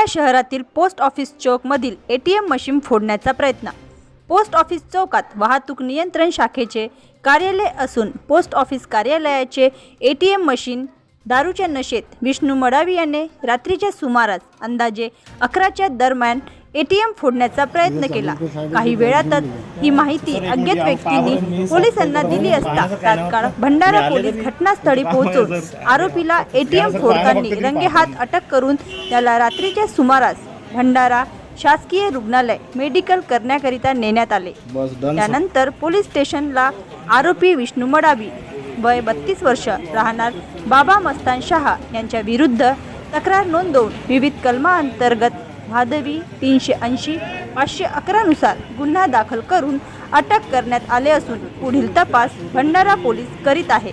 सातारा शहरातील post office चौकमधील A T M machine फोडण्याचा प्रयत्न. पोस्ट ऑफिस चौकात वाहतूक नियंत्रण शाखेचे कार्यालय असून पोस्ट ऑफिस कार्यालयाचे ए टी एम मशीन दारूच्या नशेत विष्णू मडावी याने रात्रीच्या सुमारास अंदाजे अकराच्या दरम्यान ए टी एम फोडण्याचा प्रयत्न केला. काही वेळातच ही माहिती अज्ञात व्यक्तींनी पोलिसांना दिली असता तात्काळ भंडारा पोलीस घटनास्थळी पोहोचून आरोपीला ए टी एम फोडताना रंगेहात अटक करून त्याला रात्रीच्या सुमारास भंडारा शासकीय रुग्णालय मेडिकल करण्याकरिता नेण्यात आले. त्यानंतर पोलीस स्टेशनला आरोपी विष्णू मडावी वय बत्तीस वर्ष राहणार बाबा मस्तान शहा यांच्या विरुद्ध तक्रार नोंदवून विविध कलमाअंतर्गत भादवी तीनशे ऐंशी पाचशे अकरानुसार गुन्हा दाखल करून अटक करण्यात आले असून पुढील तपास भंडारा पोलीस करीत आहे.